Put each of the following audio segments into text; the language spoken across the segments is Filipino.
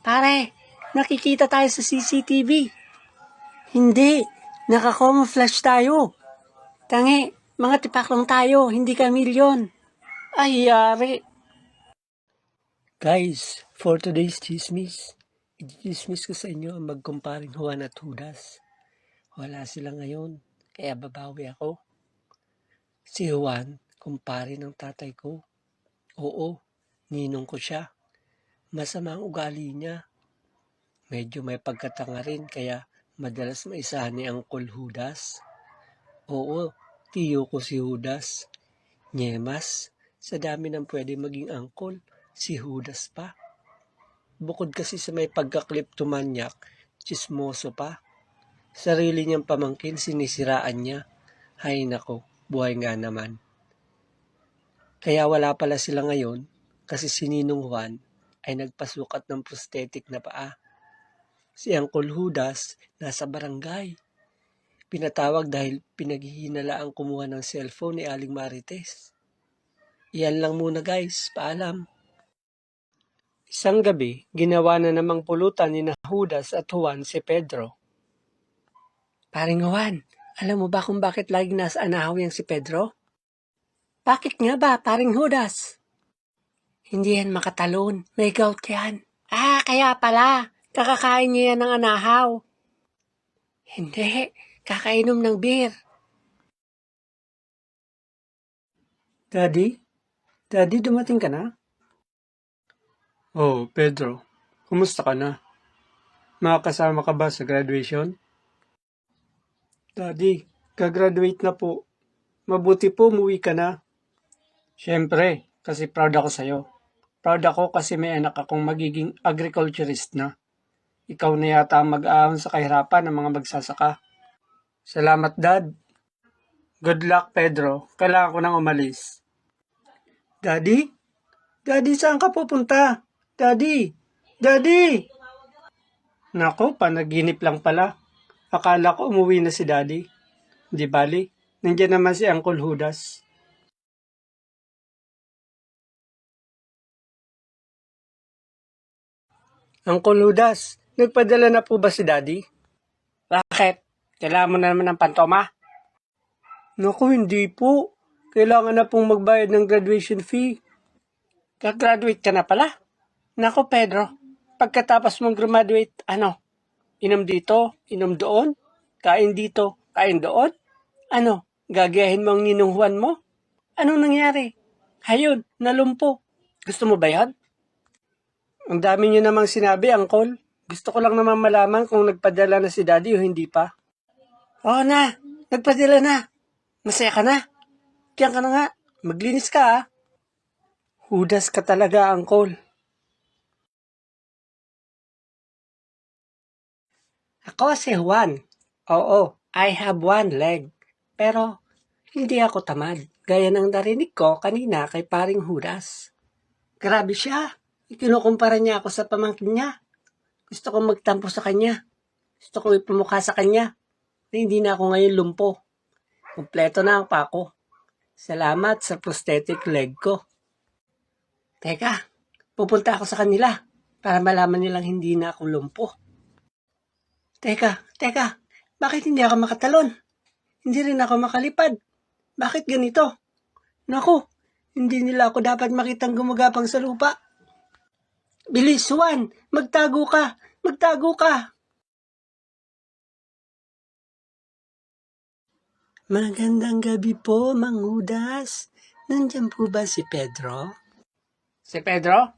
Pare, nakikita tayo sa CCTV. Hindi, naka-camouflage tayo. Tangi, mga tipak lang tayo, hindi ka milyon. Ay, yari. Guys, for today's chismis, i-chismis ko sa inyo ang magkumparing Juan at Judas. Wala sila ngayon, kaya babawi ako. Si Juan, kumpare ng tatay ko. Oo, ninong ko siya. Masama ang ugali niya. Medyo may pagkatanga rin, kaya madalas maisahan ni Uncle Judas. Oo, tiyo ko si Judas. Nyemas, sa dami ng pwede maging uncle, si Judas pa. Bukod kasi sa may pagka-kleptomanyak, chismoso pa. Sarili niyang pamangkin, sinisiraan niya. Hay nako, buhay nga naman. Kaya wala pala sila ngayon kasi si Juan ay nagpasukat ng prosthetic na paa. Si Uncle Judas nasa barangay. Pinatawag dahil pinaghihinala ang kumuha ng cellphone ni Aling Marites. Iyan lang muna guys, paalam. Isang gabi, ginawa na namang pulutan ni Judas at Juan si Pedro. Paring Juan, alam mo ba kung bakit lagi nasa anahaw yang si Pedro? Bakit nga ba, paring Judas? Hindi yan makatalon. May gout yan. Ah, kaya pala. Kakakain niya yan ng anahaw. Hindi. Kakainom ng beer. Daddy? Daddy, dumating ka na? Oh, Pedro. Kumusta ka na? Makakasama ka ba sa graduation? Daddy, kagraduate na po. Mabuti po umuwi ka na. Siyempre, kasi proud ako sa'yo. Proud ako kasi may anak akong magiging agriculturist na. Ikaw na yata ang mag-aahon sa kahirapan ng mga magsasaka. Salamat, Dad. Good luck, Pedro. Kailangan ko nang umalis. Daddy? Daddy, saan ka pupunta? Daddy! Daddy! Nako, panaginip lang pala. Akala ko umuwi na si Daddy. Di bali, nandiyan naman si Uncle Judas. Uncle Judas, nagpadala na po ba si Daddy? Bakit? Kailangan mo na naman ng pantoma? Naku, hindi po. Kailangan na pong magbayad ng graduation fee. Gagraduate ka na pala? Naku, Pedro. Pagkatapos mong graduate, ano? Inom dito, inom doon? Kain dito, kain doon? Ano? Gagayahin mo ang ninong Juan mo? Anong nangyari? Hayod, nalumpo. Gusto mo ba yan? Ang dami niyo namang sinabi, Uncle. Gusto ko lang naman malaman kung nagpadala na si Daddy o hindi pa. Oo na, nagpadala na. Masaya ka na. Diyan ka na nga. Maglinis ka ah. Hudas ka talaga, Uncle. Ako si Juan. Oo, I have one leg. Pero hindi ako tamad. Gaya ng narinig ko kanina kay paring Judas. Grabe siya. Ikinukumpara niya ako sa pamangkin niya. Gusto kong magtampo sa kanya. Gusto kong ipamukha sa kanya. Na hindi na ako ngayon lumpo. Kompleto na ang pako. Salamat sa prosthetic leg ko. Teka, pupunta ako sa kanila para malaman nilang hindi na ako lumpo. Teka, teka, bakit hindi ako makatalon? Hindi rin ako makalipad. Bakit ganito? Naku, hindi nila ako dapat makitang gumagapang sa lupa. Bilis, Juan! Magtago ka! Magtago ka! Magandang gabi po, Mang Hudas. Nandiyan po ba si Pedro? Si Pedro?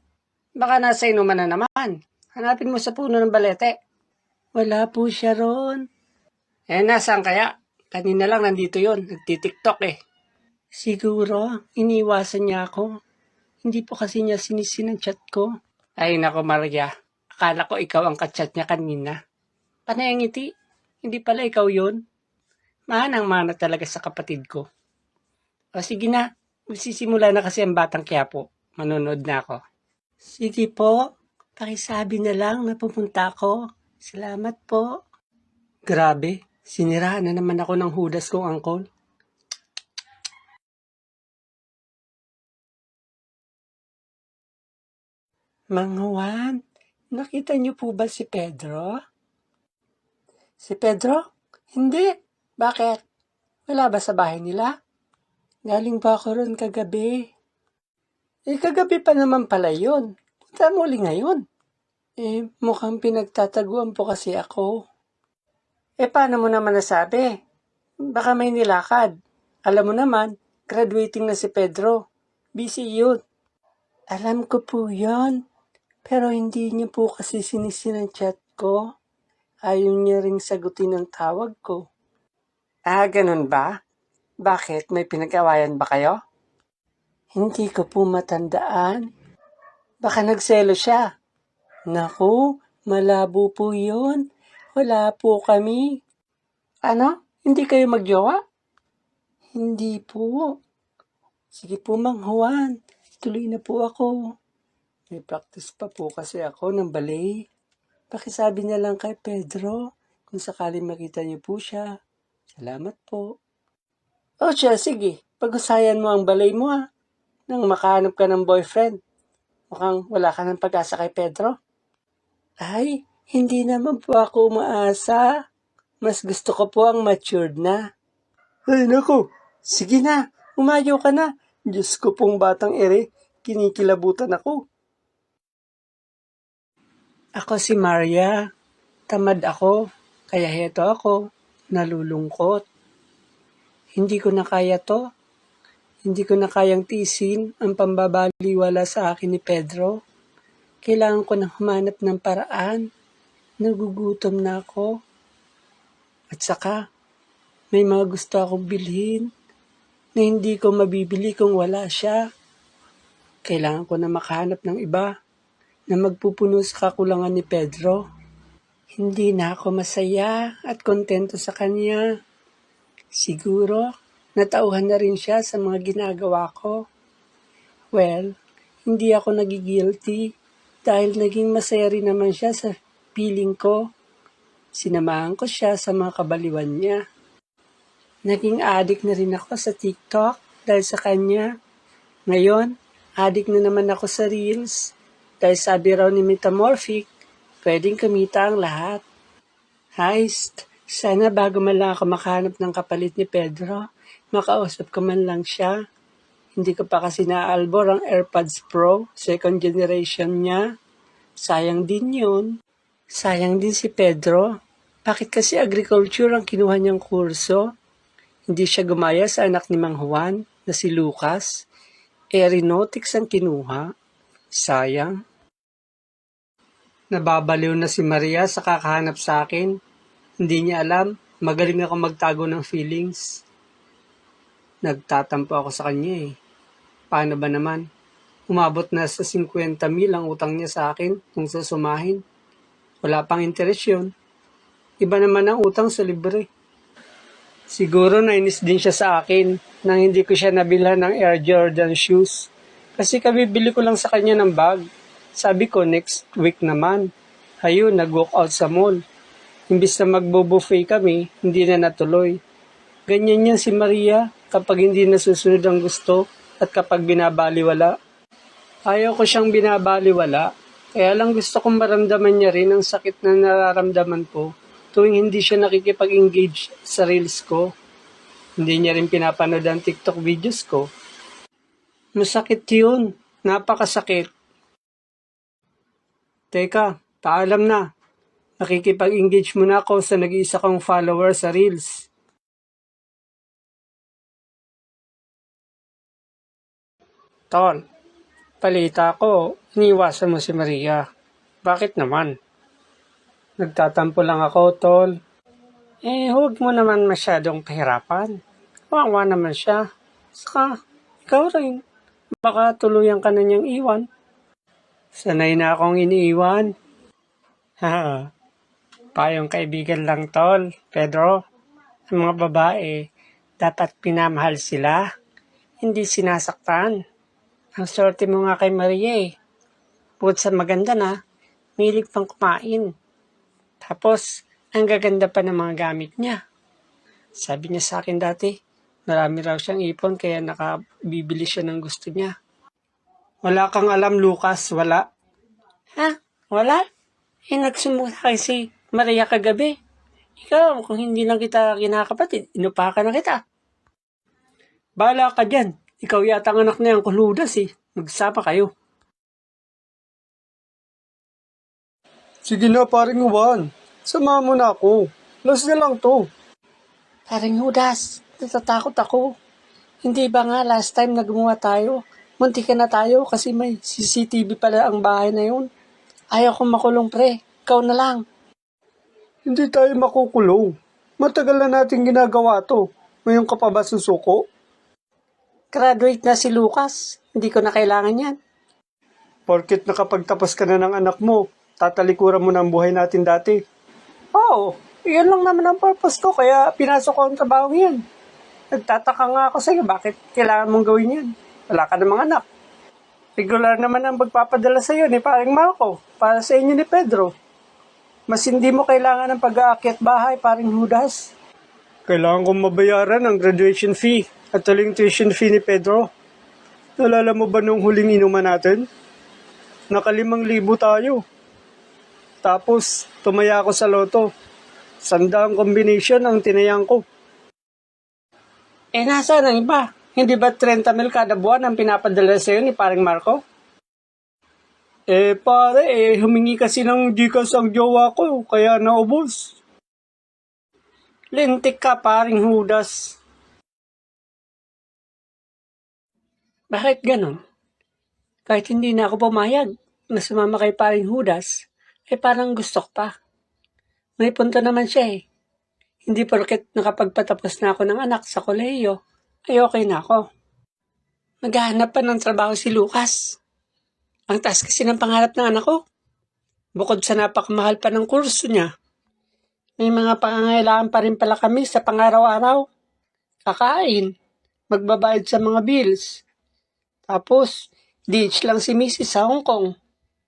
Baka nasa inuman na naman. Hanapin mo sa puno ng balete. Wala po siya ron. Eh, nasaan kaya? Kanina lang nandito yon, nagtitiktok eh. Siguro, iniwasan niya ako. Hindi po kasi niya sinisin ang chat ko. Ay nako Maria, akala ko ikaw ang kachat niya kanina. Panay ang hindi pala ikaw yon. Manang mana talaga sa kapatid ko. O sige na, magsisimula na kasi ang batang Quiapo. Manonood na ako. Sige po, pakisabi na lang na pupunta ako. Salamat po. Grabe, sinirahan na naman ako ng hudas kong angkol. Mang Juan, Nakita niyo po ba si Pedro? Si Pedro? Hindi. Bakit? Wala ba sa bahay nila? Galing ba ako ron kagabi? Eh, kagabi pa naman pala yun. Punta mo ulit ngayon. Eh, mukhang pinagtataguan po kasi ako. Eh, paano mo naman nasabi? Baka may nilakad. Alam mo naman, graduating na si Pedro. Busy yun. Alam ko po yon. Pero hindi niya po kasi sinisin ang chat ko. Ayaw niya ring sagutin ang tawag ko. Ah, ganun ba? Bakit? May pinag-awayan ba kayo? Hindi ko po matandaan. Baka nagselo siya. Naku, malabo po yun. Wala po kami. Ano? Hindi kayo magjowa? Hindi po. Sige po, Mang Juan. Tuloy na po ako. May practice pa po kasi ako ng ballet. Pakisabi na lang kay Pedro kung sakali makita niyo po siya. Salamat po. O siya, sige. Pag-usayan mo ang balay mo ha. Nang makahanap ka ng boyfriend. Mukhang wala ka ng pag-asa kay Pedro. Ay, hindi naman po ako umaasa. Mas gusto ko po ang matured na. Ay, nako. Sige na. Umayo ka na. Diyos ko pong batang ere. Kinikilabutan ako. Ako si Maria. Tamad ako. Kaya heto ako. Nalulungkot. Hindi ko na kaya to. Hindi ko na kayang tisin ang pambabaliwala sa akin ni Pedro. Kailangan ko nang humanap ng paraan. Nagugutom na ako. At saka, may mga gusto akong bilhin na hindi ko mabibili kung wala siya. Kailangan ko na makahanap ng iba na magpupuno sa kakulangan ni Pedro. Hindi na ako masaya at kontento sa kanya. Siguro, natauhan na rin siya sa mga ginagawa ko. Well, hindi ako nagigilty dahil naging masaya rin naman siya sa feeling ko. Sinamahan ko siya sa mga kabaliwan niya. Naging addict na rin ako sa TikTok dahil sa kanya. Ngayon, addict na naman ako sa Reels dahil sabi raw ni Metamorphic, pwedeng kumita ang lahat. Heist, sana bago man lang ako makahanap ng kapalit ni Pedro, makausap ko man lang siya. Hindi ko pa kasi naaalbor ang AirPods Pro, second generation niya. Sayang din yun. Sayang din si Pedro. Bakit kasi agriculture ang kinuha niyang kurso? Hindi siya gumaya sa anak ni Mang Juan na si Lucas. Aeronautics ang kinuha. Sayang. Nababaliw na si Maria sa kakahanap sa akin. Hindi niya alam, magaling ako magtago ng feelings. Nagtatampo ako sa kanya eh. Paano ba naman? Umabot na sa 50 mil ang utang niya sa akin kung susumahin. Wala pang interes yun. Iba naman ang utang sa libre. Siguro nainis din siya sa akin nang hindi ko siya nabilhan ng Air Jordan shoes. Kasi kabibili ko lang sa kanya ng bag. Sabi ko next week naman. Ayun, nag-walk out sa mall. Imbis na magbo-buffet kami, hindi na natuloy. Ganyan yan si Maria kapag hindi nasusunod ang gusto at kapag binabaliwala. Ayaw ko siyang binabaliwala, kaya lang gusto kong maramdaman niya rin ang sakit na nararamdaman ko tuwing hindi siya nakikipag-engage sa reels ko. Hindi niya rin pinapanood ang TikTok videos ko. Masakit yun. Napakasakit. Teka, paalam na. Nakikipag-engage muna ako sa nag-iisa kong follower sa Reels. Tol, palita ko, iniwasan mo si Maria. Bakit naman? Nagtatampo lang ako, Tol. Eh, huwag mo naman masyadong pahirapan. Wawa naman siya. Saka, ikaw rin. Baka tuluyan ka na niyang iwan. Sanay na akong iniiwan. Ha, payong kaibigan lang, Tol. Pedro, ang mga babae, dapat pinamahal sila. Hindi sinasaktan. Ang sorte mo nga kay Maria eh. Bukod sa maganda na, milig pang kumain. Tapos, ang gaganda pa ng mga gamit niya. Sabi niya sa akin dati, marami raw siyang ipon kaya nakabibili siya ng gusto niya. Wala kang alam, Lucas. Wala. Ha? Wala? Eh, nagsumbong sa akin si Maria kagabi. Ikaw, kung hindi lang kita kinakapatid, inupakan na kita. Bala ka dyan. Ikaw yata ang anak na yung kuludas eh. Magsama kayo. Sige na, paring Juan. Sama mo na ako. Last na lang to. Paring Judas, natatakot ako. Hindi ba nga last time na gumawa tayo? Munti ka na tayo kasi may CCTV pala ang bahay na yun. Ayaw kong makulong pre. Ikaw na lang. Hindi tayo makukulong. Matagal na natin ginagawa to. Ngayon ka pa ba susuko? Graduate na si Lucas. Hindi ko na kailangan yan. Porkit nakapagtapos ka na ng anak mo, tatalikuran mo na ang buhay natin dati. Oo, yun lang naman ang purpose ko. Kaya pinasok ko ang trabaho yan. Nagtataka nga ako sa'yo, bakit kailangan mong gawin yan? Wala ka namang anak. Regular naman ang magpapadala sa'yo ni paring Marco para sa inyo ni Pedro. Mas hindi mo kailangan ng pag-aakyat bahay, paring Judas. Kailangan kong mabayaran ang graduation fee at huling tuition fee ni Pedro. Nalala mo ba nung huling inuman natin? Nakalimang libo tayo. Tapos, tumaya ako sa loto. Sandaang combination ang tinayang ko. Eh, nasaan ang iba? Hindi ba 30 mil kada buwan ang pinapadala sa'yo ni paring Marco? Eh pare, eh humingi kasi ng Gcash ang jowa ko, kaya naubos. Lintik ka, paring Judas. Bakit ganon? Kahit hindi na ako pumayag na sumama kay paring Judas, ay parang gusto ko pa. May punto naman siya eh. Hindi porket nakapagpatapos na ako ng anak sa kolehiyo, ay okay na ako. Maghahanap pa ng trabaho si Lucas. Ang taas kasi ng pangarap ng anak ko. Bukod sa napakamahal pa ng kurso niya, may mga pangangailangan pa rin pala kami sa pangaraw-araw. Kakain, magbabayad sa mga bills. Tapos, ditch lang si Mrs. sa Hong Kong.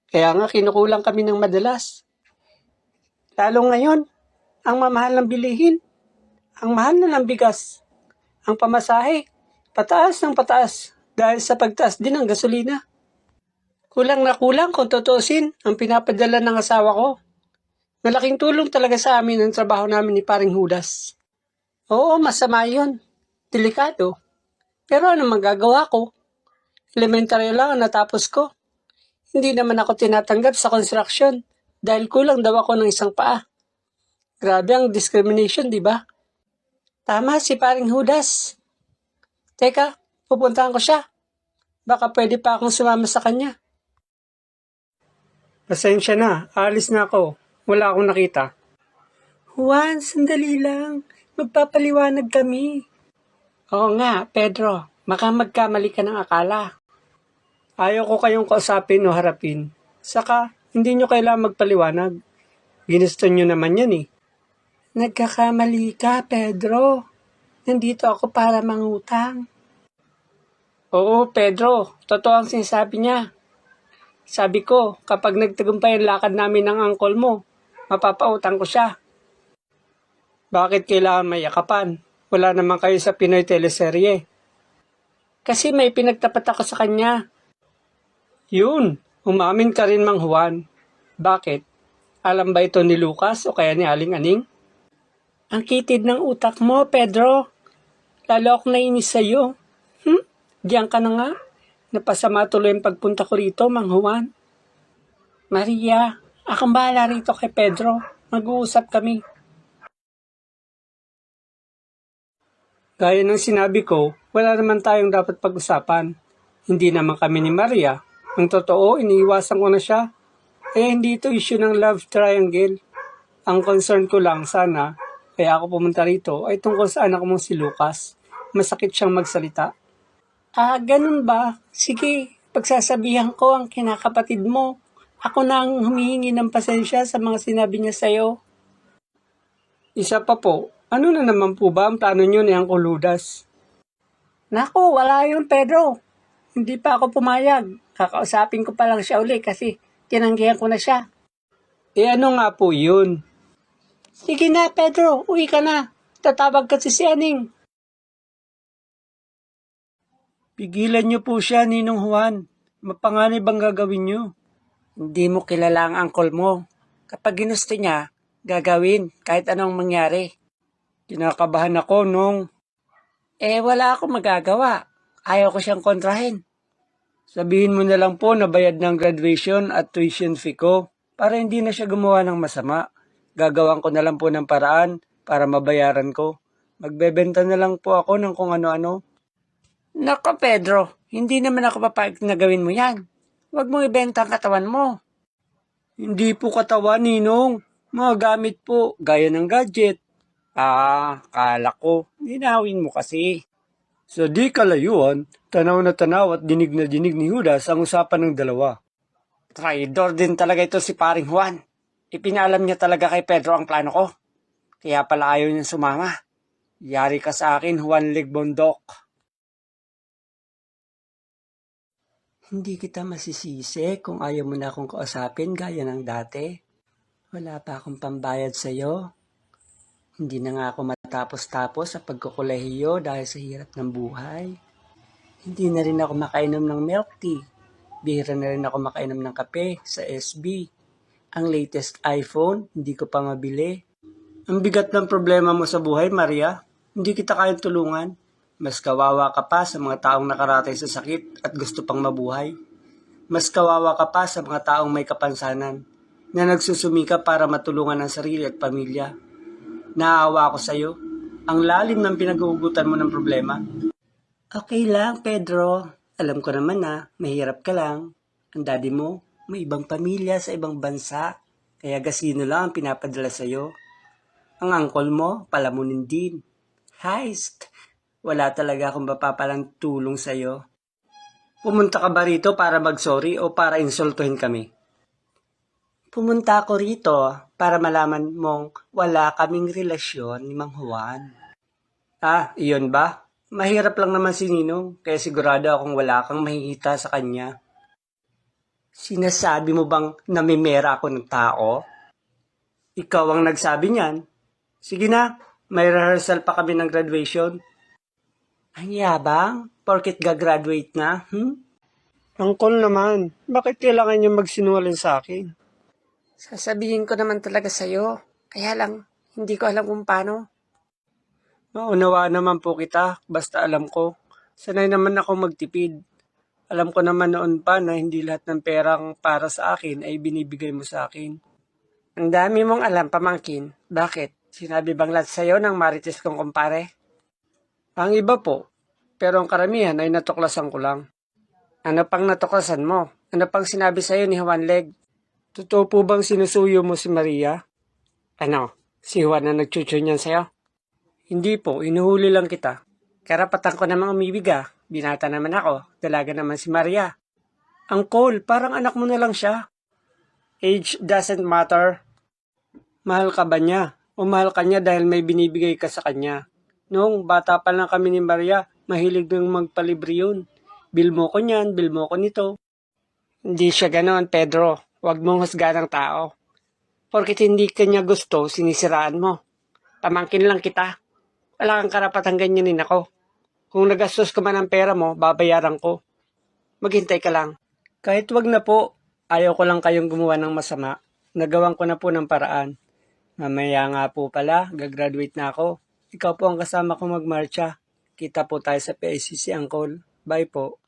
Kaya nga kinukulang kami ng madalas. Lalo ngayon, ang mamahal ng bilihin. Ang mahal na ng bigas. Ang pamasahe, pataas ng pataas dahil sa pagtaas din ng gasolina. Kulang na kulang kung tutusin ang pinapadala ng asawa ko. Malaking tulong talaga sa amin ang trabaho namin ni paring Judas. Oo, masama yun. Delikado. Pero ano magagawa ko? Elementary lang ang natapos ko. Hindi naman ako tinatanggap sa construction dahil kulang daw ako ng isang paa. Grabe ang discrimination, di ba? Tama si paring Judas. Teka, pupuntahan ko siya. Baka pwede pa akong sumama sa kanya. Pasensya na, alis na ako. Wala akong nakita. Juan, sandali lang. Magpapaliwanag kami. Oo nga, Pedro. Baka magkamali ka ng akala. Ayaw ko kayong kausapin o harapin. Saka, hindi nyo kailangan magpaliwanag. Ginusto nyo naman yan eh. Nagkakamali ka, Pedro. Nandito ako para mangutang. Oo, Pedro. Totoo ang sinasabi niya. Sabi ko, kapag nagtagumpay ang lakad namin ng angkol mo, mapapautang ko siya. Bakit kailangan may yakapan? Wala naman kayo sa Pinoy teleserye. Kasi may pinagtapat ako sa kanya. Yun, umamin ka rin Mang Juan. Bakit? Alam ba ito ni Lucas o kaya ni Aling Aning? Ang kitid ng utak mo, Pedro. Lalo akong nainis sa'yo. Hmm? Diyan ka na nga. Napasama tuloy ang pagpunta ko rito, Mang Juan. Maria, akong bahala rito kay Pedro. Mag-uusap kami. Gaya ng sinabi ko, wala naman tayong dapat pag-usapan. Hindi naman kami ni Maria. Ang totoo, iniiwasan ko na siya. Eh, hindi ito issue ng love triangle. Ang concern ko lang, sana, kaya ako pumunta rito, ay tungkol sa anak mong si Lucas. Masakit siyang magsalita. Ah, ganun ba? Sige, pagsasabihan ko ang kinakapatid mo. Ako na ang humihingi ng pasensya sa mga sinabi niya sa'yo. Isa pa po, ano na naman po ba ang plano niyo ni Uncle Ludas? Naku, wala yun, Pedro. Hindi pa ako pumayag. Kakausapin ko pa lang siya uli kasi tinanggihan ko na siya. Eh ano nga po yun? Sige na, Pedro. Uwi ka na. Tatawag kasi si Aning. Pigilan niyo po siya, Ninong Juan. Mapanganib bang gagawin niyo? Hindi mo kilala ang angkol mo. Kapag ginusto niya, gagawin kahit anong mangyari. Kinakabahan ako nung Eh, wala akong magagawa. Ayaw ko siyang kontrahin. sabihin mo na lang po na bayad ng graduation at tuition fee ko para hindi na siya gumawa ng masama. Gagawan ko na lang po ng paraan para mabayaran ko. Magbebenta na lang po ako ng kung ano-ano. Nako, Pedro, hindi naman ako papayag na gawin mo yan. Huwag mong ibenta ang katawan mo. Hindi po katawan, Ninong. Mga gamit po, gaya ng gadget. Ah, kala ko, ninawin mo kasi. Sa di kalayuan, tanaw na tanaw at dinig na dinig ni Judas ang usapan ng dalawa. Traidor din talaga ito si paring Juan. Ipinalam niya talaga kay Pedro ang plano ko. Kaya pala ayaw niya sumama. Yari ka sa akin, Juan Ligbondok. Hindi kita masisisi kung ayaw mo na akong kausapin gaya ng dati. Wala pa akong pambayad sa'yo. Hindi na nga ako matapos-tapos sa pagkukulehiyo dahil sa hirap ng buhay. Hindi na rin ako makainom ng milk tea. Bihira na rin ako makainom ng kape sa SB. Ang latest iPhone, hindi ko pa mabili. Ang bigat ng problema mo sa buhay, Maria. Hindi kita kayang tulungan. Mas kawawa ka pa sa mga taong nakaratay sa sakit at gusto pang mabuhay. Mas kawawa ka pa sa mga taong may kapansanan na nagsusumika para matulungan ang sarili at pamilya. Naawa ako sa iyo. Ang lalim ng pinag-uugutan mo ng problema. Okay lang, Pedro. Alam ko naman na, mahirap ka lang. Ang daddy mo, may ibang pamilya sa ibang bansa. Kaya gasino lang ang pinapadala sa'yo. Ang angkol mo, palamunin din. Heist! Wala talaga akong mapapalang tulong sa'yo. Pumunta ka ba rito para mag-sorry o para insultuhin kami? Pumunta ako rito para malaman mong wala kaming relasyon ni Mang Juan. Ah, iyon ba? Mahirap lang naman si Ninong, kaya sigurado akong wala kang mahihita sa kanya. Sinasabi mo bang namimera ako ng tao? Ikaw ang nagsabi niyan. Sige na, may rehearsal pa kami ng graduation. Ang yabang, porkit gagraduate na, hmm? Angkol naman, bakit kailangan niyo magsinungaling sa akin? Sasabihin ko naman talaga sa'yo. Kaya lang, hindi ko alam kung paano. Maunawa naman po kita, basta alam ko. Sanay naman ako magtipid. Alam ko naman noon pa na hindi lahat ng perang para sa akin ay binibigay mo sa akin. Ang dami mong alam, pamangkin. Bakit? Sinabi bang lahat sa'yo ng marites kong kumpare? Ang iba po, pero ang karamihan ay natuklasan ko lang. Ano pang natuklasan mo? Ano pang sinabi sa'yo ni Juan Leg? Totoo po bang sinusuyo mo si Maria? Ano? Si Juan na nagchucho niyan sa'yo? Hindi po, inuhuli lang kita. Karapatan ko namang umibig ah. Binata naman ako. Dalaga naman si Maria. Ang Cole, parang anak mo na lang siya. Age doesn't matter. Mahal ka ba niya? O mahal ka niya dahil may binibigay ka sa kanya? Noong bata pa lang kami ni Maria, mahilig nang magpalibre yun. Bil mo ko niyan, bil mo ko nito. Hindi siya ganoon, Pedro. Huwag mong husgahan ng tao. Porkit hindi kanya gusto, sinisiraan mo. Pamangkin lang kita. Wala kang karapatang ganyanin ako. Kung nagastos ko man ang pera mo, babayaran ko. Maghintay ka lang. Kahit wag na po, ayaw ko lang kayong gumawa ng masama. Nagawan ko na po ng paraan. Mamaya nga po pala, gagraduate na ako. Ikaw po ang kasama ko magmarcha. Kita po tayo sa PICC, Uncle. Bye po.